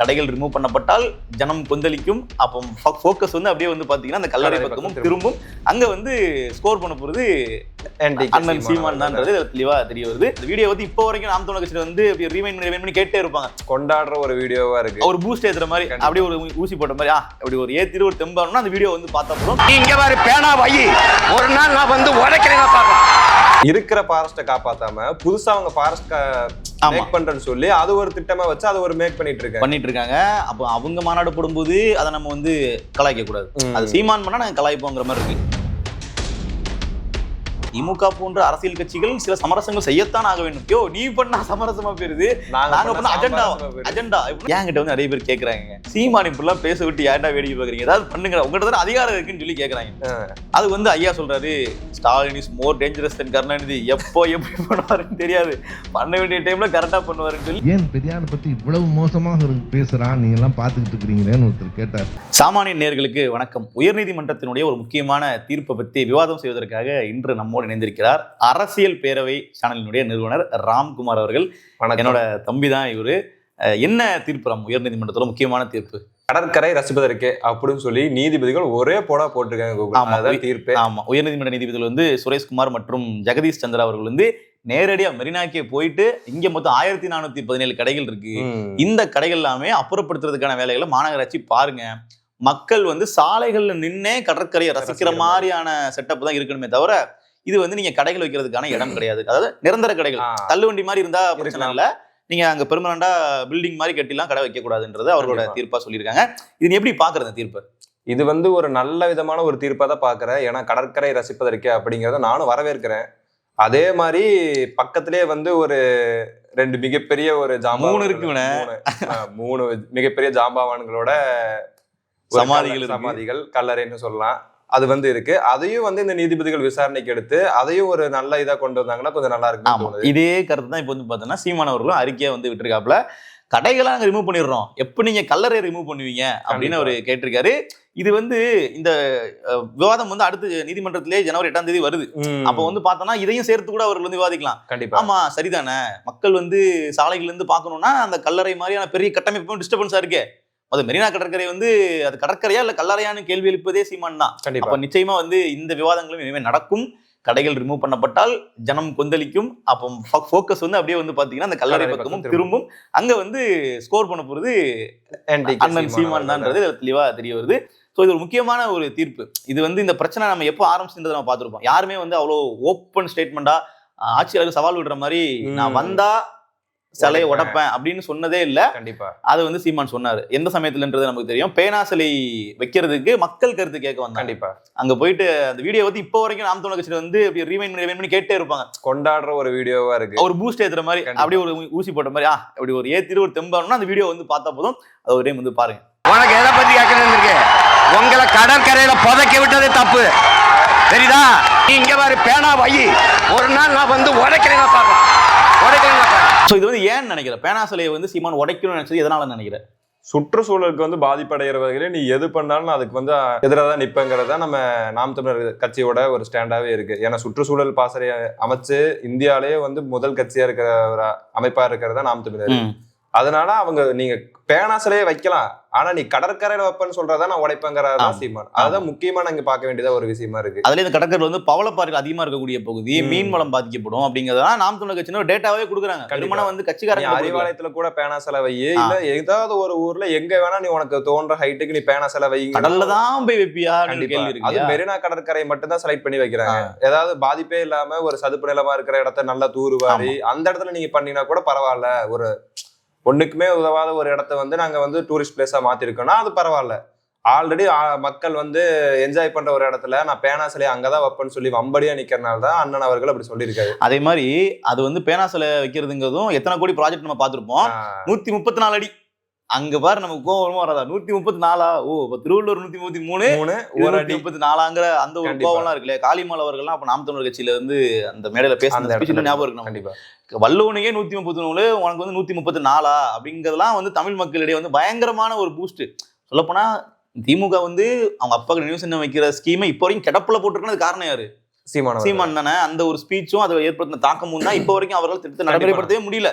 கடைகள் ரிமூவ் பண்ணப்பட்டால் ஜனம் கொந்தளிக்கும். அப்போ ஃபோக்கஸ் வந்து அப்படியே வந்து பாத்தீங்கன்னா அந்த கல்லறை பக்கமும் பக்கம் திரும்பும். அங்க வந்து ஸ்கோர் பண்ண போறது NDK அண்ணன் சீமான் தான்ன்றது இதுல தெளிவா தெரிய வருது. இந்த வீடியோ வந்து இப்போ வரைக்கும் நாம் தமிழ் கட்சியில வந்து ரிமைண்ட் பண்ணி ரிமைண்ட் பண்ணி கேட்டே இருப்பாங்க. கொண்டாடுற ஒரு வீடியோவா இருக்கு. ஒரு பூஸ்ட் ஏத்துற மாதிரி. அப்படியே ஒரு ஊசி போட்ட மாதிரி ஆ அப்படி ஒரு ஏத்திட்டு ஒரு தெம்பானோம்னா அந்த வீடியோ வந்து பார்த்தா போதும். நீ இங்க பாரு பேனா வை. ஒரு நாள் நான் வந்து உடைக்கிறேன் பாக்கலாம் இருக்கிற ஃபாரஸ்ட்டை காப்பாத்தாம புதுசா அவங்க ஃபாரஸ்ட். மேக் பண்றேன்னு சொல்லி அது ஒரு திட்டமா வச்சு அது ஒரு மேக் பண்ணிட்டு இருக்காங்க பண்ணிட்டு இருக்காங்க அப்போ அவங்க மாநாடு போடும்போது அதை நம்ம வந்து கலாய்க்க கூடாது. அது சீமான் பண்ணா நாங்க கலாய்ப்போங்கிற மாதிரி இருக்கு திமுக போன்ற அரசியல் கட்சிகள் சில சமரசங்கள் செய்யத்தான் ஆக வேண்டும். யோ நீ பண்ணா சமரசமா போயிருது? நாங்க பண்ண அஜெண்டா. அஜெண்டா என்கிட்ட வந்து நிறைய பேர் கேக்குறாங்க. சீமான் இப்படிலாம் பேச விட்டு ஏன்டா வேடிக்கை பாக்குறீங்க ஏதாவது பண்ணுங்க உங்ககிட்ட தானே அதிகாரம் இருக்குன்னு சொல்லி கேக்குறாங்க. அது வந்து ஐயா சொல்றாரு Stalin is more dangerous than Karunanidhi. எப்போ எப்படி பண்ணுவாருன்னு தெரியாது. பண்ண வேண்டிய டைம்ல கரெக்டா பண்ணுவாருன்னு சொல்லி ஏன் பெரியாரை பத்தி இவ்வளவு மோசமாக பேசுறான் நீங்க எல்லாம் பாத்துக்கிட்டு இருக்கிறீங்களேன்னு ஒருத்தர் கேட்டார். சாமானிய நேர்களுக்கு வணக்கம். உயர்நீதிமன்றத்தினுடைய ஒரு முக்கியமான தீர்ப்பை பற்றி விவாதம் செய்வதற்காக இன்று நம்மோடு இணைந்திருக்கிறார். அரசியல் பேரவை சேனலினுடைய நிறுவனர் ராம்குமார் அவர்கள். என்னோட தம்பி தான் இவரு என்ன தீர்ப்பு ராம்? உயர்நீதிமன்றத்துல முக்கியமான தீர்ப்பு? கடற்கரை ரசிப்பதற்கே அப்படின்னு சொல்லி நீதிபதிகள் ஒரே போடா போட்டிருக்காங்க தீர்ப்பு. ஆமா. உயர்நீதிமன்ற நீதிபதிகள் வந்து சுரேஷ்குமார் மற்றும் ஜெகதீஷ் சந்திரா அவர்கள் வந்து நேரடியா மெரினாக்கே போயிட்டு இங்க மொத்தம் ஆயிரத்தி நானூத்தி பதினேழு கடைகள் இருக்கு. இந்த கடைகள் எல்லாமே அப்புறப்படுத்துறதுக்கான வேலைகளை மாநகராட்சி பாருங்க. மக்கள் வந்து சாலைகள்ல நின்னே கடற்கரையை ரசிக்கிற மாதிரியான செட்டப் தான் இருக்கணுமே தவிர இது வந்து நீங்க கடைகள் வைக்கிறதுக்கான இடம் கிடையாது அதாவது நிரந்தர கடைகள். தள்ளுவண்டி மாதிரி இருந்தா பிரச்சனை. இல்ல நீங்க அங்க பெர்மனண்டா பில்டிங் மாதிரி கட்டிலாம் கடை வைக்க கூடாதுன்றது அவர்களோட கண்டிப்பா. தீர்ப்பா சொல்லியிருக்காங்க இது எப்படி பாக்குறது தீர்ப்பு இது வந்து ஒரு நல்ல விதமான ஒரு தீர்ப்பா தான் பாக்குறேன் ஏன்னா கடற்கரை ரசிப்பதற்கே அப்படிங்கறத நானும் வரவேற்கிறேன் அதே மாதிரி பக்கத்திலே வந்து ஒரு ரெண்டு மிகப்பெரிய ஒரு ஜாம்பவான்கள் மூணு இருக்குண்ணே. மூணு, மிகப்பெரிய ஜாம்பவான்களோட சமாதிகள். சமாதிகள் கல்லறைன்னு சொல்லலாம் அது வந்து இருக்கு. அதையும் வந்து இந்த நீதிபதிகள் விசாரணைக்கு எடுத்து அதையும் ஒரு நல்ல இதா கொண்டு வந்தாங்கன்னா கொஞ்சம் நல்லா இருக்குன்னு ஆமா. இதே கருத்து தான் இப்போ வந்து பார்த்தோன்னா சீமான் அவர்களும் அறிக்கையா வந்து விட்டுருக்காப்ல கடைகளை நாங்க ரிமூவ் பண்ணிடுறோம். எப்போ நீங்க கல்லறை ரிமூவ் பண்ணுவீங்க? அப்படின்னு அவர் கேட்டிருக்காரு. இது வந்து இந்த விவாதம் வந்து அடுத்து நீதிமன்றத்திலே ஜனவரி எட்டாம் தேதி வருது. அப்போ வந்து பார்த்தோன்னா இதையும் சேர்த்து கூட அவர்கள் வந்து விவாதிக்கலாம். கண்டிப்பா. ஆமா சரிதானே? மக்கள் வந்து சாலைகள்ல இருந்து பார்க்கணும்னா அந்த கல்லறை மாதிரியான பெரிய கட்டமைப்பும் டிஸ்டர்பன்ஸா இருக்கு. அது மெரினா கடற்கரை வந்து அது கடற்கரையா இல்ல கல்லறையான்னு கேள்வி எழுப்பதே சீமான் தான். கண்டிப்பா. அப்ப நிச்சயமா வந்து இந்த விவாதங்களும் இனிமேல் நடக்கும். கடைகள் ரிமூவ் பண்ணப்பட்டால் ஜனம் கொந்தளிக்கும். அப்போ ஃபோக்கஸ் வந்து அப்படியே வந்து பாத்தீங்கன்னா அந்த கல்லறை பக்கமும் பக்கம் திரும்பும். அங்க வந்து ஸ்கோர் பண்ண NDK அண்ணன் சீமான் தான்ன்றது இதுல தெளிவா தெரிய வருது. ஸோ இது ஒரு முக்கியமான ஒரு தீர்ப்பு. இது வந்து இந்த பிரச்சனை நம்ம எப்போ ஆரம்பிச்சுன்றதை நம்ம பார்த்துருப்போம். யாருமே வந்து அவ்வளோ ஓப்பன் ஸ்டேட்மெண்டா ஆட்சியாளருக்கு சவால் விடுற மாதிரி நான் ம். சிலையை உடைப்பேன். அப்படின்னு சொன்னதே இல்ல. கண்டிப்பா. அது வந்து சீமான் சொன்னாரு. எந்த சமயத்துலன்றது நமக்கு தெரியும். பேனா சிலை வைக்கிறதுக்கு மக்கள் கருத்து கேட்க வந்தாங்க. கண்டிப்பா. அங்க போயிட்டு அந்த வீடியோ வந்து இப்போ வரைக்கும் நாம் தமிழ் கட்சியில வந்து ரிமைண்ட் பண்ணி ரிமைண்ட் பண்ணி கேட்டே இருப்பாங்க. கொண்டாடுற ஒரு வீடியோவா இருக்கு. ஒரு பூஸ்ட் ஏத்துற மாதிரி. அப்படியே ஒரு ஊசி போட்ட மாதிரி ஆ அப்படி ஒரு ஏத்திட்டு ஒரு தெம்பானோம்னா அந்த வீடியோ வந்து பார்த்தா போதும். அது ஒரு டைம் வந்து பாருங்க. உனக்கு எதை பத்தி கேட்கணும் இருக்கு உங்களை கடற்கரையில புதைக்க விட்டது தப்பு. தெரியுதா? நீ இங்க பாரு பேனா வை ஒரு நாள் நான் வந்து உடைக்கிறேன் பாக்கலாம் ஸோ இது வந்து ஏன்னு நினைக்கிறேன் பேனா சிலையை வந்து சீமான் உடைக்கணும்னு நினைச்சது எதனால நினைக்கிறேன்? சுற்றுச்சூழலுக்கு வந்து பாதிப்படைகிற வகையில நீ எது பண்ணாலும் அதுக்கு வந்து எதிராக தான் நிற்பங்கிறதா நம்ம நாம் தமிழர் கட்சியோட ஒரு ஸ்டாண்டாவே இருக்கு. ஏன்னா சுற்றுச்சூழல் பாசறையை அமைச்சு இந்தியாவிலேயே வந்து முதல் கட்சியா இருக்கிற ஒரு அமைப்பா இருக்கிறதா நாம் தமிழர். அதனால அவங்க நீங்க பேனா சிலையை வைக்கலாம். ஆனா நீ கடற்கரையில வைப்பேன்னு சொல்றதா நான் உடைப்பேங்கிறதா. சீமான். அதுதான் முக்கியமா நாங்க பார்க்க வேண்டியதா ஒரு விஷயமா இருக்கு. அதுல இந்த கடற்கரை வந்து பவளப்பாறைகள் அதிகமா இருக்கக்கூடிய பகுதி. மீன் வளம் பாதிக்கப்படும் அப்படிங்கறதெல்லாம் நாம் தமிழர் கட்சியினர் டேட்டாவே கொடுக்குறாங்க. கடுமனா வந்து கட்சிக்காரங்க. அறிவாலயத்துல கூட பேனா சிலை வை இல்ல ஏதாவது ஒரு ஊர்ல எங்க வேணா நீ உனக்கு தோன்ற ஹைட்டுக்கு நீ பேனா சிலை வை. கடல்ல தான் போய் வைப்பியா அது? மெரினா கடற்கரை மட்டும் தான் செலக்ட் பண்ணி வைக்கிறாங்க. ஏதாவது பாதிப்பே இல்லாம ஒரு சதுப்பு நிலமா இருக்கிற இடத்த நல்லா தூர்வாரி அந்த இடத்துல நீங்க பண்ணீங்கன்னா கூட பரவாயில்ல. ஒரு ஒண்ணுக்குமே உதவாத ஒரு இடத்த வந்து நாங்க வந்து டூரிஸ்ட் பிளேஸா மாத்திருக்கோம்னா அது பரவாயில்ல. ஆல்ரெடி மக்கள் வந்து என்ஜாய் பண்ற ஒரு இடத்துல நான் பேனா சிலையை அங்கதான் வைப்பேன்னு சொல்லி வம்படியா நிக்கிறனால தான் அண்ணன் அவர்கள் அப்படி சொல்லியிருக்காரு. அதே மாதிரி அது வந்து பேனா சிலை வைக்கிறதுங்கிறதும் எத்தனை கோடி ப்ராஜெக்ட் நம்ம பார்த்திருப்போம். நூத்தி முப்பத்தி நாலு அடி. அங்க பாரு நமக்கு வருமா வராதா? நூத்தி முப்பத்தி நாலா? ஓ இப்ப திருவள்ளூர் நூத்தி முப்பத்தி மூணு மூணு நூத்தி முப்பத்தி நாலாங்கிற அந்த ஒரு. கோவம்லாம் இருக்கு இல்லையா காளிமால் அவர்கள்லாம் அப்ப நாம் தமிழர் கட்சியில இருந்து அந்த மேடையில பேசின ஞாபகம் இருக்கு. கண்டிப்பா. வல்லவனுக்கே நூத்தி முப்பத்தி மூணு உனக்கு வந்து நூத்தி முப்பத்தி நாலா? அப்படிங்கறதெல்லாம் வந்து தமிழ் மக்களிடையே வந்து பயங்கரமான ஒரு பூஸ்ட் சொல்லப்போனா திமுக வந்து அவங்க அப்பாவுக்கு நினைவு சின்னம் வைக்கிற ஸ்கீமை இப்போ வரைக்கும் கிடப்புல போட்டிருக்கணும் காரணம் யாரு? சீமான சீமான் தானே? அந்த ஒரு ஸ்பீச்சும் அதை ஏற்படுத்தின தாக்கமும் தான் இப்போ வரைக்கும் அவர்கள் திட்டத்தை நடைமுறைப்படுத்தவே முடியல.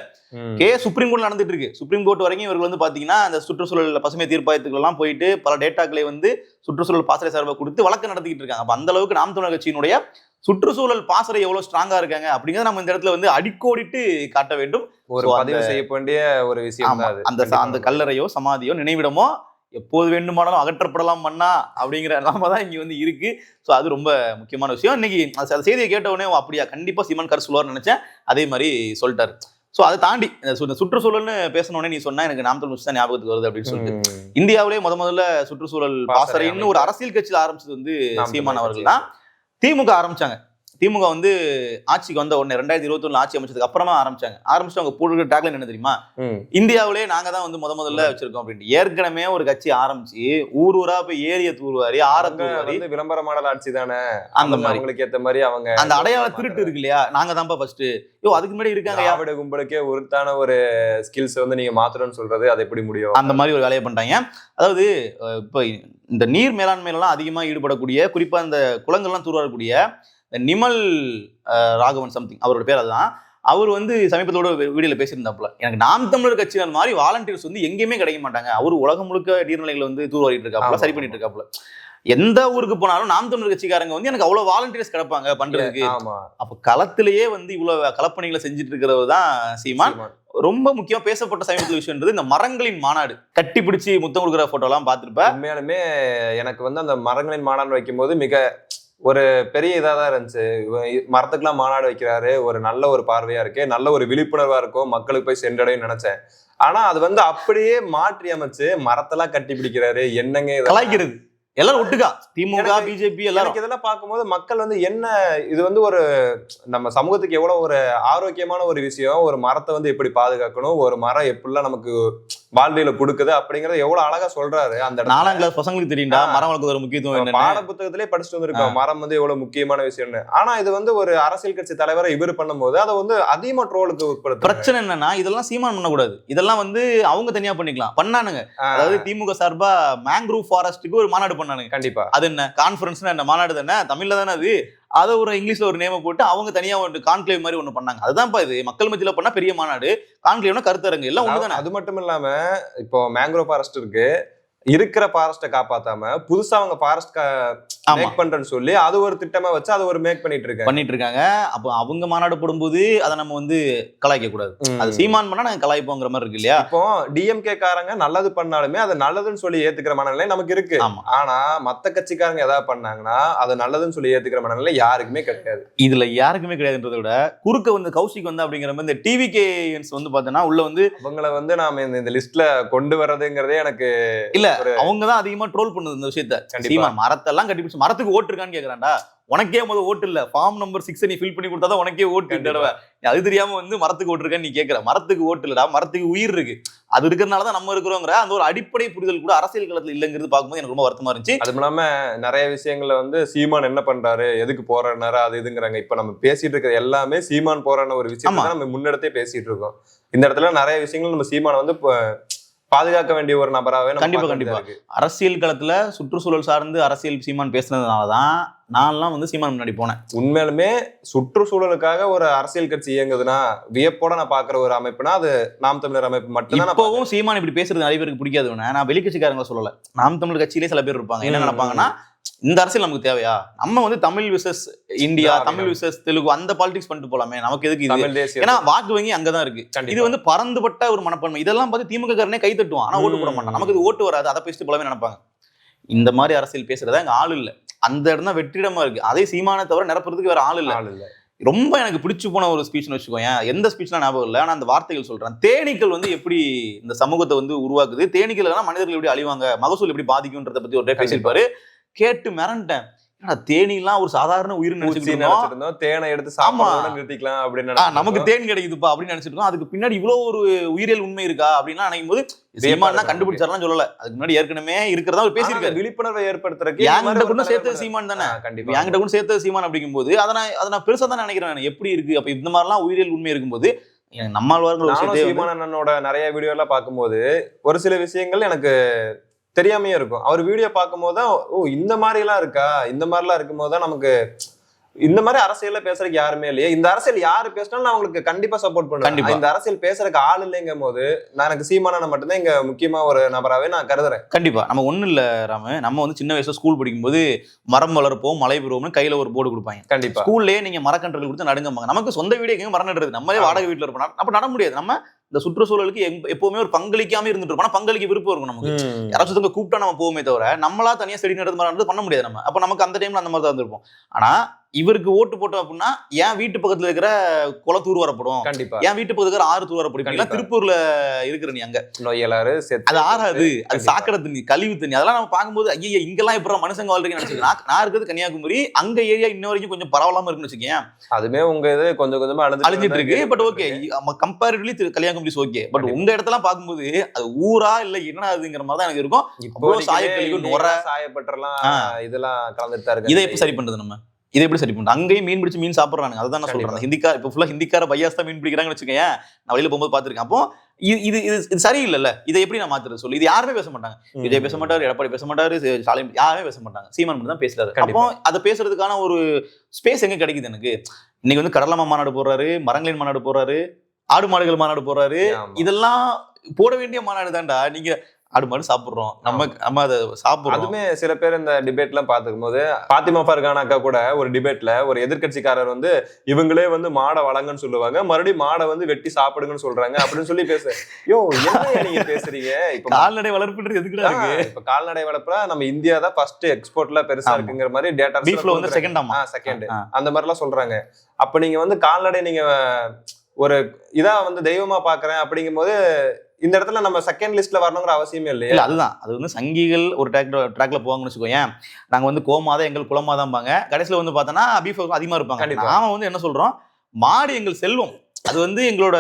கே சுப்ரீம் கோர்ட் நடந்துட்டு இருக்கு. சுப்ரீம் கோர்ட் வரைக்கும் இவர்கள் வந்து பாத்தீங்கன்னா அந்த சுற்றுச்சூழல் பசுமை தீர்ப்பாயத்துக்கு எல்லாம் போயிட்டு பல டேட்டாக்களை வந்து சுற்றுச்சூழல் பாசறை சார்பை கொடுத்து வழக்கு நடத்திக்கிட்டு இருக்காங்க. அப்ப அந்த அளவுக்கு நாம் தமிழர் கட்சியினுடைய சுற்றுச்சூழல் பாசறை எவ்வளவு ஸ்ட்ராங்கா இருக்காங்க அப்படிங்கறத நம்ம இந்த இடத்துல வந்து அடிக்கோடிட்டு காட்ட வேண்டும். ஒரு பதிவு செய்ய வேண்டிய ஒரு விஷயம் அந்த அந்த கல்லறையோ சமாதியோ நினைவிடமோ எப்போது வேண்டுமானாலும் அகற்றப்படலாம் மண்ணா அப்படிங்கிற நிலைமை தான் இங்க வந்து இருக்கு. ஸோ அது ரொம்ப முக்கியமான விஷயம். இன்னைக்கு அந்த செய்தியை கேட்ட உடனே ஓ, அப்படியா? கண்டிப்பா சீமான் கரு சொல்லுவார்னு நினைச்சேன். அதே மாதிரி சொல்லிட்டாரு. ஸோ அதை தாண்டி இந்த சுற்றுச்சூழல்னு பேசணுன்னே நீ சொன்னா எனக்கு நாம் தமிழ் தான் ஞாபகத்துக்கு வருது அப்படின்னு சொல்லிட்டு. இந்தியாவிலே முத முதல்ல சுற்றுச்சூழல் பாசறை பாசறைன்னு ஒரு அரசியல் கட்சியில் ஆரம்பிச்சது வந்து நாம் சீமான் அவர்கள் தான். திமுக ஆரம்பிச்சாங்க. திமுக வந்து ஆட்சிக்கு வந்த உடனே ரெண்டாயிரத்தி இருபத்தி ஆட்சி அமைச்சதுக்கு அப்புறமா ஆரம்பிச்சாங்க. ஆரம்பிச்சு அவங்க போடுற டேக்லைன் என்ன தெரியுமா. இந்தியாவிலே நாங்க தான் வந்து முத முதல்ல வச்சிருக்கோம் அப்படின்ட்டு. ஏற்கனவே ஒரு கட்சி ஆரம்பிச்சு ஊர் ஊரா போய் ஏரிய தூர்வாரி வந்து விளம்பர மாடல் ஆட்சி தானே? அந்த மாதிரி. அவங்களுக்கு ஏத்த மாதிரி அவங்க அந்த அடையாள திருட்டு இருக்கு இல்லையா? நாங்க தான்ப்பா ஃபர்ஸ்ட் யோ அதுக்கு முன்னாடி இருக்காங்க திராவிட கும்பலுக்கே உருத்தான ஒரு ஸ்கில்ஸ் வந்து நீங்க மாத்தணும்னு சொல்றது அது எப்படி முடியும்? அந்த மாதிரி ஒரு வேலையை பண்ணிட்டாங்க. அதாவது இப்போ இந்த நீர் மேலாண்மையிலலாம் அதிகமாக ஈடுபடக்கூடிய குறிப்பா இந்த குளங்கள்லாம் தூர்வாரக்கூடிய நிமல் ராகவன் சம்திங் அவரோட பேர் அதுதான். அவர் வந்து சமீபத்தோட வீடியோல பேசியிருந்தாப்புல. எனக்கு நாம் தமிழர் கட்சியினர் மாதிரி வாலண்டியர்ஸ் வந்து எங்கேயுமே கிடைக்க மாட்டாங்க. அவர் உலகம் முழுக்க நீர்நிலைகளை வந்து தூர்வாரிட்டு இருக்காப்புல. சரி பண்ணிட்டு இருக்காப்புல எந்த ஊருக்கு போனாலும் நாம் தமிழர் கட்சிக்காரங்க வந்து எனக்கு அவ்வளவு வாலண்டியர்ஸ் கிடைப்பாங்க பண்றதுக்கு. அப்ப களத்திலேயே வந்து இவ்வளவு களப்பணிகளை செஞ்சுட்டு இருக்கிறவர் தான் சீமான். ரொம்ப முக்கியம் பேசப்பட்ட சமீபத்தில் விஷயம்ன்றது இந்த மரங்களின் மாநாடு. கட்டி பிடிச்சி முத்தம் கொடுக்குற போட்டோ எல்லாம் பார்த்திருப்ப. உண்மையாலுமே எனக்கு வந்து அந்த மரங்களின் மாநாடு வைக்கும்போது மிக ஒரு பெரிய இதா தான் இருந்துச்சு. மரத்துக்கெல்லாம் மாநாடு வைக்கிறாரு. ஒரு நல்ல ஒரு பார்வையா இருக்கு. நல்ல ஒரு விழிப்புணர்வா இருக்கும். மக்களுக்கு போய் சென்றடையும் நினைச்சேன். ஆனா அது வந்து அப்படியே மாற்றி அமைச்சு மரத்தெல்லாம் கட்டி பிடிக்கிறாரு. என்னங்க கலாய்க்கிறது. எல்லாரும் ஒட்டுக்கா. திமுக பிஜேபி எல்லாரும். இதெல்லாம் பார்க்கும்போது மக்கள் வந்து என்ன இது வந்து ஒரு நம்ம சமூகத்துக்கு எவ்வளவு ஒரு ஆரோக்கியமான ஒரு விஷயம். ஒரு மரத்தை வந்து எப்படி பாதுகாக்கணும்? ஒரு மரம் எப்படிலாம் நமக்கு வாழ்வியல கொடுக்குது அப்படிங்கறத எவ்வளவு அழகா சொல்றாரு அந்த. நாலாம் கிளாஸ் பசங்களுக்கு தெரியும்டா ஆ. மரம் வளர்க்குற முக்கியத்துவம் நம்ம என்னன்னு. பாட புத்தகத்திலே படிச்சுட்டு வந்திருக்கோம். மரம் வந்து எவ்வளவு முக்கியமான விஷயம்னு. ஆனா இது வந்து ஒரு அரசியல் கட்சி தலைவரை இவர் பண்ணும்போது அதை வந்து அதிகமா ட்ரோலுக்கு உட்படுத்த பிரச்சனை என்னன்னா இதெல்லாம் சீமான் பண்ணக்கூடாது. இதெல்லாம் வந்து அவங்க தனியா பண்ணிக்கலாம். பண்ணானுங்க. அதாவது திமுக சார்பா மேங்க்ரூவ் ஃபாரஸ்ட்டுக்கு ஒரு மாநாடு பண்ணானுங்க. கண்டிப்பா. அது என்ன? கான்ஃபரன்ஸ்னா என்ன? மாநாடு தானே? தமிழ்ல தானே அது? அதை ஒரு இங்கிலீஷ்ல ஒரு நேமை போட்டு அவங்க தனியா ஒரு கான்க்ளேவ் மாதிரி ஒன்று பண்ணாங்க. அதுதான்ப்பா இது. மக்கள் மத்தியில பண்ணா பெரிய மாநாடு. கான்க்ளேவ்னா கருத்தரங்கு. எல்லாம் ஒன்று தானே அது மட்டும் இல்லாம இப்போ மேங்க்ரோவ் ஃபாரஸ்ட் இருக்கு. இருக்கிற ஃபாரஸ்ட்டை காப்பாத்தாம புதுசா அவங்க ஃபாரஸ்ட் மேக் பண்றேன்னு சொல்லி அது ஒரு திட்டமா வச்சு அதை ஒரு மேக் பண்ணிட்டு இருக்காங்க. பண்ணிட்டு இருக்காங்க. அப்போ அவங்க மாநாடு போடும்போது அதை நம்ம வந்து கலாய்க்க கூடாது. அது. சீமான் பண்ணா நாங்க கலாய்ப்போங்கிற மாதிரி இருக்கு இல்லையா? இப்போ டிஎம்கே காரங்க நல்லது பண்ணாலுமே அது நல்லதுன்னு சொல்லி ஏத்துக்கிற மனநிலை நமக்கு இருக்கு. ஆனா மத்த கட்சிக்காரங்க ஏதாவது பண்ணாங்கன்னா அது நல்லதுன்னு சொல்லி ஏத்துக்கிற மனநிலை யாருக்குமே கிடையாது. இதுல யாருக்குமே கிடையாதுன்றதை விட குறுக்க வந்து கௌஷிக் வந்து அப்படிங்கிற மாதிரி இந்த டிவிகேஎன்ஸ் வந்து பார்த்தோன்னா உள்ள வந்து அவங்கள வந்து நாம இந்த லிஸ்ட்ல கொண்டு வர்றதுங்கிறதே எனக்கு இல்ல அவங்க தான் அதிகமா ட்ரோல் பண்ணுது இந்த விஷயத்த. கண்டிப்பா. சீமான் மரத்தெல்லாம் கட்டி பிடிச்சு மரத்துக்கு ஓட்டு இருக்கான்னு கேக்குறான்டா. உனக்கே முதல் ஓட்டு இல்ல. ஃபார்ம் நம்பர் சிக்ஸ் நீ ஃபில் பண்ணி கொடுத்தாதான் உனக்கே ஓட்டு. தடவை. அது தெரியாம வந்து மரத்துக்கு ஓட்டு இருக்கான்னு நீ கேக்குற. மரத்துக்கு ஓட்டு இல்லடா. மரத்துக்கு உயிர் இருக்கு. அது இருக்கிறதுனால தான் நம்ம இருக்கிறோங்கிற அந்த ஒரு அடிப்படை புரிதல் கூட அரசியல் களத்துல இல்லைங்கிறது பார்க்கும்போது எனக்கு ரொம்ப வருத்தமா இருந்துச்சு. அதுவும் இல்லாம நிறைய விஷயங்கள்ல வந்து சீமான் என்ன பண்றாரு எதுக்கு போறாரு அது இதுங்கிறாங்க. இப்ப நம்ம பேசிட்டு இருக்கிற எல்லாமே சீமான் போறான ஒரு விஷயம் நம்ம முன்னெடுத்தே பேசிட்டு இருக்கோம். இந்த இடத்துல நிறைய விஷயங்கள் நம்ம சீமானை வந்து பாதுகாக்க வேண்டிய ஒரு நபராகவே நம்ம கண்டிப்பா, பார்க்க கண்டிப்பா. வேண்டியதா இருக்கு. அரசியல் களத்துல சுற்றுச்சூழல் சார்ந்து அரசியல் சீமான் பேசுனதுனால தான் நான்லாம் வந்து சீமான் முன்னாடி போனேன். உண்மையாலுமே சுற்றுச்சூழலுக்காக ஒரு அரசியல் கட்சி இயங்குதுன்னா வியப்போட நான் பாக்குற ஒரு அமைப்புனா அது நாம் தமிழர் அமைப்பு மட்டும்தான் நான் இப்பவும் சீமான் இப்படி பேசுறது நிறைய பேருக்கு பிடிக்காது நான் வெளிக்கட்சிக்காரங்களை சொல்லல. நாம் தமிழ் கட்சியிலே சில பேர் இருப்பாங்க. என்ன நினைப்பாங்கன்னா இந்த அரசியல் நமக்கு தேவையா? நம்ம வந்து Tamil versus India. Tamil versus Telugu அந்த பாலிடிக்ஸ் பண்ணிட்டு போலாமே. நமக்கு எதுக்கு இது? ஏன்னா வாக்கு வங்கி அங்கதான் இருக்கு. இது வந்து பறந்துபட்ட ஒரு மனப்பான்மை. இதெல்லாம் பார்த்து திமுக காரனே கை தட்டுவான். ஆனா ஓட்டு போட. மாட்டான். நமக்கு இது ஓட்டு வராது. அதை பேசிட்டு போலவே நினைப்பாங்க. இந்த மாதிரி அரசியல் பேசுறதா எங்க ஆள் இல்ல. அந்த இடம் தான் வெற்றிடமா இருக்கு. அதே சீமானை தவிர நிரப்புறதுக்கு வேற ஆள் இல்ல. ஆள் இல்ல. ரொம்ப எனக்கு பிடிச்சு போன ஒரு ஸ்பீச்னு வச்சுக்கோங்க எந்த ஸ்பீச்லாம் ஞாபகம் இல்லை. ஆனா அந்த வார்த்தைகள் சொல்றேன். தேனீக்கள் வந்து எப்படி இந்த சமூகத்தை வந்து உருவாக்குது? தேனீக்கள் மனிதர்கள் எப்படி அழிவாங்க? மகசூல் எப்படி பாதிக்கும்ன்றத பத்தி ஒரு பேசியிருப்பாரு. கேட்டு மிரண்டேன். தேனீலாம் ஒரு சாதாரண உயிர் இருந்தோம். தேனை எடுத்து சாப்பிட நிறுத்திக்கலாம் அப்படின்னு நமக்கு. தேன் கிடைக்குதுப்பா அப்படின்னு நினைச்சிட்டு இருக்கோம் அதுக்கு பின்னாடி இவ்வளவு ஒரு உயிரியல் உண்மை இருக்கா அப்படின்லாம் நினைக்கும் போது சீமான் இருக்கு. கண்டுபிடிச்சாரெல்லாம் சொல்லல. அதுக்கு முன்னாடி ஏற்கனவே இருக்கிறதா அந்த பேசியிருக்காரு. விழிப்புணர்வை ஏற்படுத்துறதுக்கு என்கிட்ட ஒரு கூட சேர்த்தது. சீமான் தானே. கண்டிப்பா. என்கிட்ட கூட சேர்த்தது சீமான் அப்படிங்கும்போது அதை நான் அதை நான் பெருசா தான் நினைக்கிறேன் நான். எப்படி இருக்கு? அப்ப இந்த மாதிரிலாம் உயிரியல் உண்மை இருக்கும்போது சீமான் அண்ணனோட நிறைய வீடியோ எல்லாம் பார்க்கும்போது ஒரு சில விஷயங்கள் எனக்கு தெரியாமையே இருக்கும். அவர் வீடியோ பார்க்கும்போது தான் ஓ இந்த மாதிரி எல்லாம் இருக்கா? இந்த மாதிரிலாம் இருக்கும்போது தான் நமக்கு இந்த மாதிரி அரசியல்ல பேசுறதுக்கு யாருமே இல்லையே. இந்த அரசியல் யாரு பேசினாலும் நான் உங்களுக்கு கண்டிப்பா சப்போர்ட் பண்ணுவேன். கண்டிப்பா. இந்த அரசியல் பேசுறதுக்கு ஆள் இல்லைங்கும் போது நான் எனக்கு சீமானனை மட்டும்தான் இங்க முக்கியமா ஒரு நபராவே நான் கருதுறேன். கண்டிப்பா. நம்ம ஒண்ணும் இல்ல ராம. நம்ம வந்து சின்ன வயசுல ஸ்கூல் படிக்கும்போது மரம் வளர்ப்போம் மலை பெறுவோம்னு கையில ஒரு போர்டு கொடுப்பாங்க. கண்டிப்பா. ஸ்கூல்லயே நீங்க மரக்கன்றுகள் கொடுத்து நடுங்கம்பாங்க. நமக்கு சொந்த வீடு எங்கேயும் மரம் நடுறது நம்மளே வாடகை வீட்டுல இருப்போம். அப்ப நட முடியாது. நம்ம இந்த சுற்றுச்சூழலுக்கு எப்பவுமே ஒரு பங்களிக்காம இருந்துட்டு இருப்போம். பங்களிக்க விருப்பம் இருக்கும் நமக்கு. யாராச்சும் ஒருத்தவங்க கூப்பிட்டா நம்ம போவோமே தவிர நம்மளா தனியா செடி நடந்து பண்ண முடியாது நம்ம. அப்ப நமக்கு அந்த டைம்ல அந்த மாதிரி தான் இருந்திருப்போம். ஆனா இவருக்கு ஓட்டு போட்டோம் அப்படின்னா என் வீட்டு பக்கத்துல இருக்கிற குள தூர் வரப்படும் கண்டிப்பா. என் வீட்டு பக்கத்துல இருக்கிற ஆறு தூர். திருப்பூர்ல இருக்கிற நீ அங்க. நொய்யலாறு அது ஆறாது. அது. சாக்கடை தண்ணி கழிவு தண்ணி. அதெல்லாம் நம்ம பார்க்கும்போது ஐயா இங்கெல்லாம் இப்ப மனுஷங்க வாழ்றீங்கன்னு நினைச்சுக்கேன் நான் இருக்கிறது கன்னியாகுமரி. அங்க ஏரியா இன்ன வரைக்கும் கொஞ்சம் பரவலாம இருக்குன்னு வச்சுக்கேன் அதுமே உங்க இது கொஞ்சம் கொஞ்சமா அழிஞ்சிட்டு இருக்கு. But okay comparatively Kanniyakumari okay but. உங்க இடத்தெல்லாம் பார்க்கும்போது அது ஊரா இல்ல என்னடா அதுங்கிற மாதிரி தான் எனக்கு இருக்கும். இப்போ சாயக்கழிவு, நுரை. சாயப்பட்டறலாம் ஆ. இதெல்லாம் கலந்துட்டு இருக்கு இதை எப்படி சரி பண்றது நம்ம? இதை எப்படி சரி பண்றது? அங்கேயும் மீன் பிடிச்சு மீன் சாப்பிடுறாங்க அதுதான் நான் சொல்றேன். கண்டிப்பா. ஹிந்திக்கா இப்போ ஃபுல்லா ஹிந்திக்கார பையாஸ் தான் மீன் பிடிக்கிறாங்கன்னு வச்சுக்கேன் நான் வெளியில போகும்போது பார்த்திருக்கேன். அப்போ இது இது இது சரியில்லைல்ல. இதை எப்படி நான் மாத்துறது? சொல்லி. இது யாருமே பேச மாட்டாங்க. விஜய் பேச மாட்டாரு எடப்பாடி பேச மாட்டாரு ஸ்டாலின் யாருமே பேச மாட்டாங்க. சீமான் மட்டும் தான் பேசுறாரு. அப்போ. அதை பேசுறதுக்கான ஒரு ஸ்பேஸ் எங்க கிடைக்குது எனக்கு? இன்னைக்கு வந்து கடலமா மாநாடு போடுறாரு மரங்களின் மாநாடு போடுறாரு ஆடு மாடுகள் மாநாடு போடுறாரு. இதெல்லாம் போட வேண்டிய மாநாடு தான்டா. நீங்க ஆடு மாடு சாப்பிடுறோம். நம்ம நம்ம அதை சாப்பிடுறோம். அதுமே சில பேர் இந்த டிபேட் எல்லாம் பாத்துக்கும் போது பாத்திமா ஃபர்கான் அக்கா கூட ஒரு டிபேட்ல ஒரு எதிர்க்கட்சிக்காரர் வந்து இவங்களே வந்து மாடை வளங்கன்னு சொல்லுவாங்க மறுபடியும் மாடை வந்து வெட்டி சாப்பிடுங்கன்னு சொல்றாங்க அப்படின்னு சொல்லி பேச. யோ என்ன நீங்க பேசுறீங்க? இப்ப கால்நடை வளர்ப்புன்றது எதுக்குடா இருக்கு? இப்ப கால்நடை வளர்ப்புல நம்ம இந்தியா தான் ஃபர்ஸ்ட் எக்ஸ்போர்ட்ல பெருசா. இருக்குங்கிற மாதிரி டேட்டா பீஃப்ல வந்து செகண்ட் ஆமா. செகண்ட். அந்த மாதிரி எல்லாம் சொல்றாங்க. அப்ப நீங்க வந்து கால்நடை நீங்க ஒரு இதா வந்து தெய்வமா பாக்குறேன் அப்படிங்கும்போது இந்த இடத்துல நம்ம செகண்ட் லிஸ்ட்ல வரணுங்கிற அவசியமே இல்லையா? இல்ல அதுதான். அது வந்து சங்கிகள் ஒரு ட்ராக் ட்ராக்ல போவாங்கன்னு வச்சுக்கோயேன். நாங்க வந்து கோமாதான் எங்கள் குலமா தான்பாங்க கடைசியில வந்து பார்த்தோன்னா பீஃப் அதிகமா இருப்பாங்க. நாம வந்து என்ன சொல்றோம்? மாடு எங்கள் செல்வம். அது வந்து எங்களோட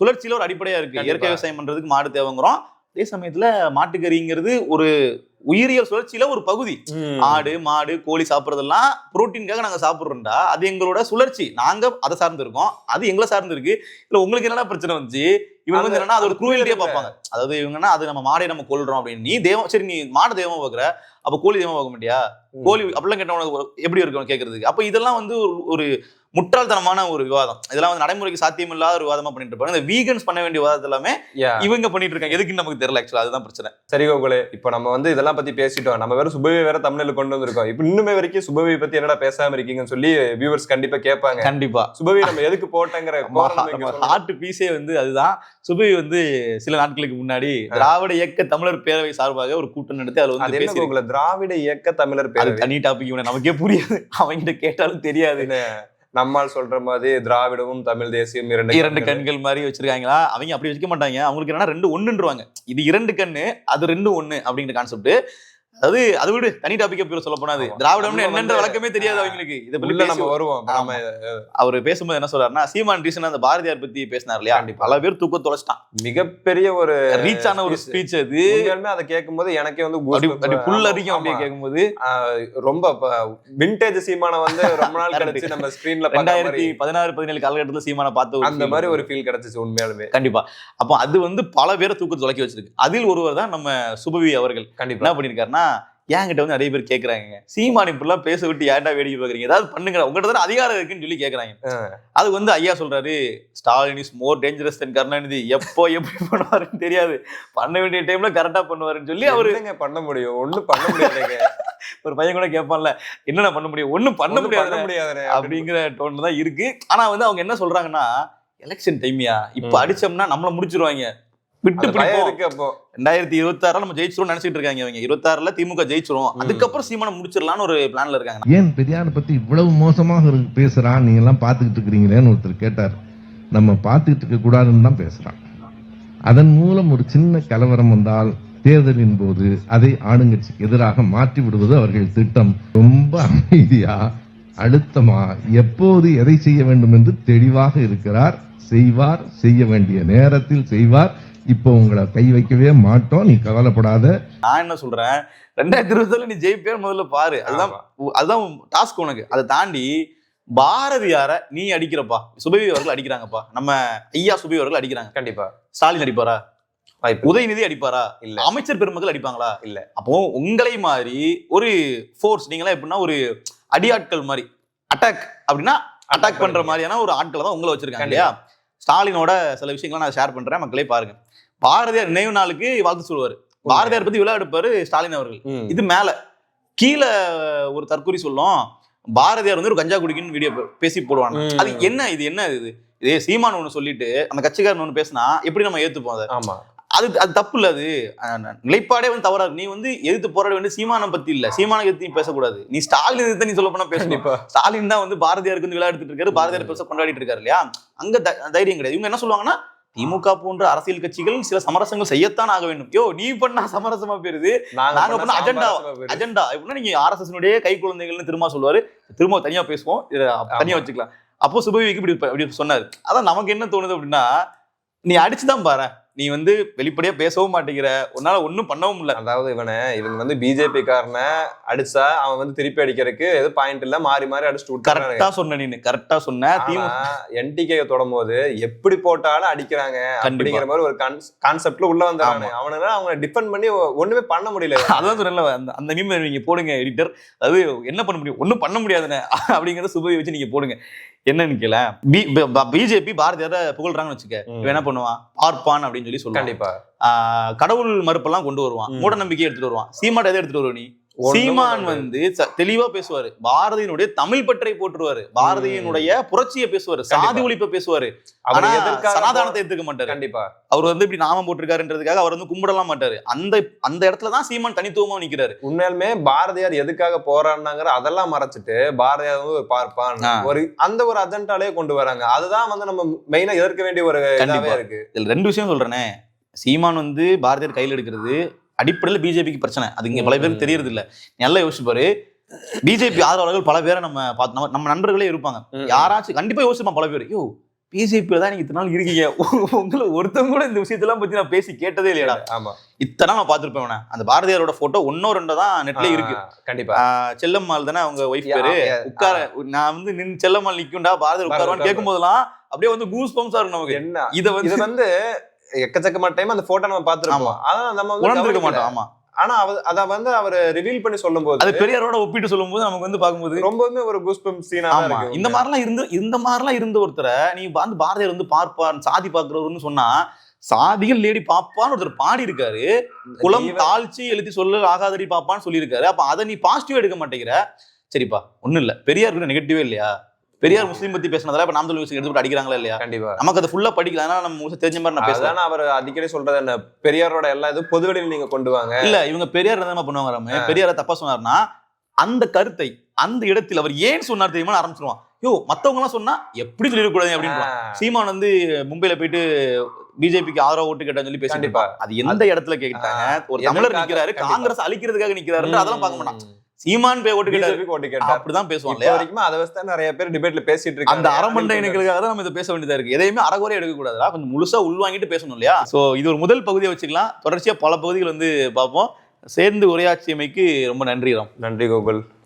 சுழற்சியில ஒரு அடிப்படையா இருக்கு. இயற்கை விவசாயம் பண்றதுக்கு மாடு தேவைங்கிறோம். அதே சமயத்துல மாட்டுக்கறிங்கிறது ஒரு உயிரியல் சுழற்சியில ஒரு பகுதி. ஆடு மாடு கோழி சாப்பிடுறதெல்லாம் புரோட்டீனுக்காக நாங்க சாப்பிடுறோம்டா. அது எங்களோட சுழற்சி. நாங்க அதை சார்ந்து இருக்கோம். அது எங்களை சார்ந்து இருக்கு. இல்ல உங்களுக்கு என்னடா பிரச்சனை வந்துச்சு? இவங்க வந்து என்னன்னா அது ஒரு புரியல. பார்ப்பாங்க. அதாவது இவங்கன்னா அது நம்ம மாடை நம்ம கொல்றோம் அப்படின்னு. நீ தெய்வம் சரி நீ மாடு தெய்வமா பார்க்குற? அப்ப கோழி தெய்வமா பார்க்க மாட்டியா? ம். கோழி அப்படிலாம் கேட்டவனுக்கு ஒரு- எப்படி இருக்கும் கேட்கறதுக்கு அப்ப இதெல்லாம் வந்து ஒரு- முட்டாள்தனமான ஒரு விவாதம். இதெல்லாம் வந்து நடைமுறைக்கு சாத்தியம் இல்லாத ஒரு விவாதமா பண்ணிட்டு இருப்பாங்க. இந்த வீகன்ஸ் பண்ண வேண்டிய விவாதம் எல்லாமே. இவங்க பண்ணிட்டு இருக்காங்க. எதுக்குன்னு நமக்கு தெரியல ஆக்சுவலா அதுதான் பிரச்சனை. சரி கோகுலே. இப்ப நம்ம வந்து இதெல்லாம் பத்தி பேசிட்டோம். நம்ம வேற சுபவி வேற தமிழ்ல கொண்டு வந்திருக்கோம். இப்ப இன்னுமே வரைக்கும் சுபவி பத்தி என்னடா பேசாம இருக்கீங்கன்னு சொல்லி வியூவர்ஸ் கண்டிப்பா கேட்பாங்க. கண்டிப்பா. சுபவி நம்ம எதுக்கு போட்டங்கிற. ஹார்ட் பீஸே வந்து அதுதான். சுபி வந்து சில நாட்களுக்கு முன்னாடி திராவிட இயக்க தமிழர் பேரவை சார்பாக ஒரு கூட்டம் நடத்தி அதுல அது வந்து என்ன பேசி கோகுல திராவிட இயக்க தமிழர் பேரவை. தனி டாபிக் நமக்கே புரியாது. அவங்கிட்ட கேட்டாலும் தெரியாது. நம்மால் சொல்ற மாதிரி திராவிடமும் தமிழ் தேசியம் இரண்டு இரண்டு கண்கள். கண்கள் மாதிரி வச்சிருக்காங்களா? அவங்க அப்படி வச்சுக்க மாட்டாங்க. அவங்களுக்கு என்னன்னா ரெண்டு ஒண்ணுன்றவாங்க. இது இரண்டு கண்ணு அது ரெண்டு ஒண்ணு அப்படிங்கிற கான்செப்ட் அதாவது அதை விடு. தனி டாபிக் பேர் சொல்ல போனாது. திராவிடம்னு என்னன்ற வழக்கமே தெரியாது அவங்களுக்கு. இதை உள்ள நம்ம வருவோம். அவர் பேசும்போது என்ன சொல்றாருன்னா சீமான் ரீசன் அந்த பாரதியார் பத்தி பேசினார் இல்லையா. பல பேர் தூக்க தொலைச்சிட்டான். மிகப்பெரிய ஒரு ரீச் ஆன ஒரு. ஸ்பீச் அது. அதை கேட்கும்போது எனக்கே வந்து புல் ஆமா, அரிக்கும் அப்படியே. கேட்கும்போது. ரொம்ப விண்டேஜ் சீமான வந்து ரொம்ப நாள். கழிச்சு நம்ம ஸ்கிரீன்ல ரெண்டாயிரத்தி பதினாறு பதினேழு காலகட்டத்துல சீமானை பார்த்து அந்த மாதிரி ஒரு ஃபீல் கிடைச்சிச்சு உண்மையாலுமே. கண்டிப்பா. அப்போ அது வந்து பல பேரை தூக்க தொலைக்கி வச்சிருக்கு. அதில் ஒருவர் தான் நம்ம சுபவி அவர்கள். கண்டிப்பா. என்ன பண்ணிருக்காருன்னா என்கிட்ட வந்து நிறைய பேர் கேக்குறாங்க. சீமான் இப்படிலாம் பேச விட்டு ஏன்டா வேடிக்கை பாக்குறீங்க ஏதாவது பண்ணுங்க உங்ககிட்ட தானே அதிகாரம் இருக்குன்னு சொல்லி கேக்குறாங்க. அது வந்து ஐயா சொல்றாரு Stalin is more dangerous than Karunanidhi. எப்போ எப்படி பண்ணுவாருன்னு தெரியாது. பண்ண வேண்டிய டைம்ல கரெக்டா பண்ணுவாருன்னு சொல்லி அவரு பண்ண முடியும்? ஒண்ணும் பண்ண முடியாதுங்க. ஒரு பையன் கூட கேட்பான்ல என்னென்ன பண்ண முடியும்? ஒண்ணும் பண்ண முடியாது பண்ண முடியாதுனே அப்படிங்கிற டோன்ல தான் இருக்கு. ஆனா வந்து அவங்க என்ன சொல்றாங்கன்னா எலெக்ஷன் டைம்யா இப்ப. அடிச்சோம்னா நம்மள முடிச்சிருவாங்க. விட்டு ரெண்டாயிரத்தி இருபத்தாறுல நம்ம ஜெயிச்சிரும் நினைச்சிட்டு இருக்காங்க அவங்க இருபத்தாறுல திமுக ஜெயிச்சிரும். அதுக்கப்புறம் சீமானம் முடிச்சிடலாம்னு ஒரு பிளான்ல இருக்காங்க. ஏன் பெரியாரை பத்தி இவ்வளவு மோசமாக இருக்கு பேசுறான்? நீங்க எல்லாம் பார்த்துக்கிட்டு இருக்கிறீங்களேன்னு ஒருத்தர் கேட்டார். நம்ம பார்த்துக்கிட்டு இருக்க கூடாதுன்னு தான் பேசுறான். அதன் மூலம் ஒரு சின்ன கலவரம் வந்தால் தேர்தலின் போது அதை ஆளுங்கட்சிக்கு எதிராக மாற்றி விடுவது அவர்கள் திட்டம். ரொம்ப அமைதியா அழுத்தமா எப்போது எதை செய்ய வேண்டும் என்று தெளிவாக இருக்கிறார் செய்வார் செய்ய வேண்டிய நேரத்தில் செய்வார். இப்போ உங்களை கை வைக்கவே மாட்டோம் நீ கவலைப்படாத. நான் என்ன சொல்றேன்? ரெண்டாயிரத்தி இருபதுல நீ ஜெயிப்பேர் முதல்ல பாரு. அதுதான். அதுதான் டாஸ்க் உனக்கு. அதை தாண்டி பாரதியார நீ அடிக்கிறப்பா. சுபவி அவர்கள் அடிக்கிறாங்கப்பா. நம்ம ஐயா சுபவி அவர்கள் அடிக்கிறாங்க. கண்டிப்பா. ஸ்டாலின் அடிப்பாரா? வாய்ப்பு உதயநிதி அடிப்பாரா? இல்ல. அமைச்சர் பெருமக்கள் அடிப்பாங்களா? இல்ல. அப்போ உங்களை மாதிரி ஒரு ஃபோர்ஸ் நீங்களாம் எப்படின்னா ஒரு அடியாட்கள் மாதிரி. அட்டாக் அப்படின்னா அட்டாக் பண்ற மாதிரியான ஒரு ஆட்களை தான் உங்களை வச்சிருக்காங்க இல்லையா? ஸ்டாலினோட சில விஷயங்களை நான் ஷேர் பண்றேன் மக்களே பாருங்க. பாரதியார் நினைவு நாளுக்கு வாழ்த்து சொல்லுவாரு. பாரதியார் பத்தி விழா எடுப்பாரு ஸ்டாலின் அவர்கள். இது மேல. கீழே ஒரு தற்கொலை சொல்லும் பாரதியார் வந்து ஒரு கஞ்சா குடிக்குன்னு வீடியோ பேசி போடுவாங்க. அது என்ன இது? என்ன இது? இதே சீமான் ஒண்ணு சொல்லிட்டு அந்த கட்சிக்காரன் ஒண்ணு பேசினா எப்படி நம்ம ஏத்துப்போம் அதை? ஆமா. அது அது தப்பு இல்ல அது நிலைப்பாடே வந்து தவறா இருக்கு. நீ வந்து எதிர்த்து போராட வேண்டிய சீமானம் பத்தி இல்ல. சீமான எதிர்த்து நீ பேசக்கூடாது. நீ ஸ்டாலின் எதிர்த்து நீ சொல்ல போனா பேசணும். ஸ்டாலின் தான் வந்து பாரதியாருக்கு வந்து விழா எடுத்துட்டு இருக்காரு. பாரதியார் பெருசா கொண்டாடிட்டு இருக்காரு இல்லையா? அங்க தைரியம் கிடையாது. இவங்க என்ன சொல்லுவாங்கன்னா திமுக போன்ற அரசியல் கட்சிகள் சில சமரசங்கள் செய்யத்தான் ஆக வேண்டும். யோ நீ பண்ணா சமரசமா போயிருது. நாங்க பண்ண அஜெண்டா அஜெண்டா எப்படின்னா நீங்க ஆர்எஸ்எஸ் கை குழந்தைகள்னு திரும்ப சொல்லுவாரு. திரும்ப தனியா பேசுவோம். தனியா வச்சுக்கலாம். அப்போ சுபவிக்கு இப்படி இப்படி சொன்னாரு. அதான் நமக்கு என்ன தோணுது அப்படின்னா நீ அடிச்சுதான் பாரு நீ வந்து வெளிப்படையா பேசவும் மாட்டேங்கிற. உன்னால ஒண்ணும் பண்ணவும் இல்ல அதாவது இவனை இவங்க வந்து பிஜேபி காரனை அடிச்சா அவன் வந்து திருப்பி அடிக்கிறதுக்கு எது பாயிண்ட் இல்ல. மாறி மாறி அடிச்சுட்டு கரெக்டா சொன்ன நீ கரெக்டா சொன்ன என்டிகே தொடும் போது எப்படி போட்டாலும் அடிக்கிறாங்க அப்படிங்கிற மாதிரி ஒரு கான்செப்ட்ல உள்ள வந்தாங்க அவனால அவங்க டிஃபெண்ட் பண்ணி ஒண்ணுமே பண்ண முடியல. அதான் சொன்னல அந்த அந்த மீம் நீங்க போடுங்க எடிட்டர் அதாவது என்ன பண்ண முடியும்? ஒண்ணும் பண்ண முடியாதுன்னு. அப்படிங்கறத சுபவி வச்சு நீங்க போடுங்க. என்னன்னு கேள பிஜேபி பாரதியார புகழ்றாங்கன்னு வச்சுக்க. இவன் என்ன பண்ணுவான்? பார்ப்பான் அப்படின்னு சொல்லி சொல்லுவான். கண்டிப்பா. கடவுள் மறுப்பெல்லாம் கொண்டு வருவான். மூட நம்பிக்கை எடுத்துட்டு வருவான். சீமான் எதை எடுத்துட்டு வருவ நீ? சீமான். வந்து தெளிவா பேசுவாரு. பாரதியினுடைய தமிழ் பற்றை போட்டுருவாரு பாரதியினுடைய புரட்சியை பேசுவாரு. சாதி. ஒழிப்பை பேசுவாரு. ஆனா சனாதானத்தை எடுத்துக்க மாட்டாரு. கண்டிப்பா. அவர் வந்து இப்படி நாமம் போட்டிருக்காருன்றதுக்காக அவர் வந்து கும்பிடலாம் மாட்டாரு. அந்த அந்த இடத்துல தான் சீமான் தனித்துவமா நிக்கிறாரு. உண்மையாலுமே பாரதியார் எதுக்காக போறான்னாங்கிற அதெல்லாம் மறைச்சிட்டு பாரதியார் வந்து பார்ப்பான். ஒரு அந்த ஒரு அஜெண்டாலே கொண்டு வராங்க. அதுதான் வந்து நம்ம மெயினா எதிர்க்க வேண்டிய ஒரு. இருக்கு. இதுல ரெண்டு விஷயம் சொல்றேனே. சீமான் வந்து பாரதியார் கையில் எடுக்கிறது அடிப்படையில் பிஜேபிக்கு பிரச்சனை. அது இங்க பல பேருக்கு தெரியறது இல்ல நல்லா யோசிச்சு பாரு. பிஜேபி ஆதரவாளர்கள் பல பேரை நம்ம பார்த்து நம்ம- நண்பர்களே இருப்பாங்க. யாராச்சும் கண்டிப்பா யோசிப்பான் பல பேர். யோ பிஜேபியில தான் நீங்க இத்தனை நாள் இருக்கீங்க. உங்களை ஒருத்தவங்க கூட இந்த விஷயத்தெல்லாம் பத்தி நான் பேசி கேட்டதே இல்லையடா. ஆமா. இத்தனை நான் பார்த்திருப்பேன். அந்த பாரதியாரோட போட்டோ ஒன்னோ ரெண்டோ தான் நெட்ல இருக்கு. கண்டிப்பா. செல்லம்மாள் தானே அவங்க ஒய்ஃப் பேரு. உட்கார நான் வந்து நின்னு செல்லம்மாள் நிக்கும்டா பாரதியார் உட்காருவான்னு உட்காரு. கேட்கும் போதெல்லாம் அப்படியே வந்து கூஸ் பம்ஸா இருக்கும் நமக்கு. என்ன? இத வந்து இது வந்து எக்கச்சக்கமான டைம் அந்த போட்டோ நம்ம பார்த்திருப்போம். ஆனா நம்ம வந்து உணர்ந்திருக்க. மாட்டோம். ஆமா. ஆனா அவ- அத வந்து அவர் ரிவீல் பண்ணி சொல்லும்போது அது பெரியாரோட ஒப்பிட்டு சொல்லும்போது நமக்கு வந்து பார்க்கும்போது ரொம்பவுமே ஒரு கூஸ்பம் சீனா இந்த மாதிரிலாம் இருந்து இந்த மாதிரிலாம் இருந்த ஒருத்தரை நீ வந்து பாரதியார் வந்து பார்ப்பார் சாதி பார்க்கிறவர்னு சொன்னா சாதிகள் லேடி பாப்பான்னு ஒருத்தர் பாடி இருக்காரு குலம் தாழ்ச்சி எழுதி சொல்ல ஆகாதடி பாப்பான்னு சொல்லியிருக்காரு. அப்ப அதை நீ பாசிட்டிவா எடுக்க மாட்டேங்கிற. சரிப்பா ஒண்ணும் இல்ல. பெரியார் நெகட்டிவே இல்லையா? பெரியார் முஸ்லீம் பத்தி பேசினதால இப்ப நாம் விஷயம் எடுத்து அடிக்கிறாங்களா இல்லையா? கண்டிப்பா. நமக்கு அதை ஃபுல்லா படிக்கல. அதனால நம்ம முழுசா தெரிஞ்ச மாதிரி நான் பேசுறேன் அவர் அடிக்கடி சொல்றது என்ன பெரியாரோட எல்லா இதுவும் பொதுவெளியில் நீங்க கொண்டு வாங்க. இல்ல இவங்க பெரியார் என்ன பண்ணுவாங்க? பெரியார தப்பா சொன்னாருன்னா அந்த கருத்தை அந்த இடத்தில் அவர் ஏன் சொன்னார் தெரியுமா? ஆரம்பிச்சிருவான். யோ மத்தவங்க எல்லாம் சொன்னா எப்படி சொல்லிடக்கூடாது அப்படின்னு சீமான் வந்து மும்பைல போயிட்டு பிஜேபிக்கு ஆதரவு ஓட்டு கேட்டான்னு சொல்லி பேசிட்டு. அது எந்த இடத்துல கேட்டாங்க ஒரு? தமிழர் நிக்கிறாரு. காங்கிரஸ் அழிக்கிறதுக்காக நிக்கிறாரு அதெல்லாம் பார்க்க மாட்டான். சீமான் போய் ஓட்டு கேட்டாரு. ஓட்டு கேட்டார். அப்படிதான் இப்ப இல்லையா? வரைக்கும் அதை வச்சு தான் நிறைய பேர் டிபேட்ல பேசிட்டு இருக்காங்க. அந்த அரமண்டை இணைகளுக்காக தான் நம்ம இதை பேச வேண்டியதா இருக்கு. எதையுமே அறகுறையா எடுக்க கூடாதுடா கொஞ்சம் முழுசா உள்வாங்கிட்டு பேசணும் இல்லையா? சோ இது ஒரு முதல் பகுதியை வச்சுக்கலாம். தொடர்ச்சியா பல பகுதிகள் வந்து பார்ப்போம். சேர்ந்து உரையாட்சியமைக்கு ரொம்ப நன்றி ராம். நன்றி கோகுல்.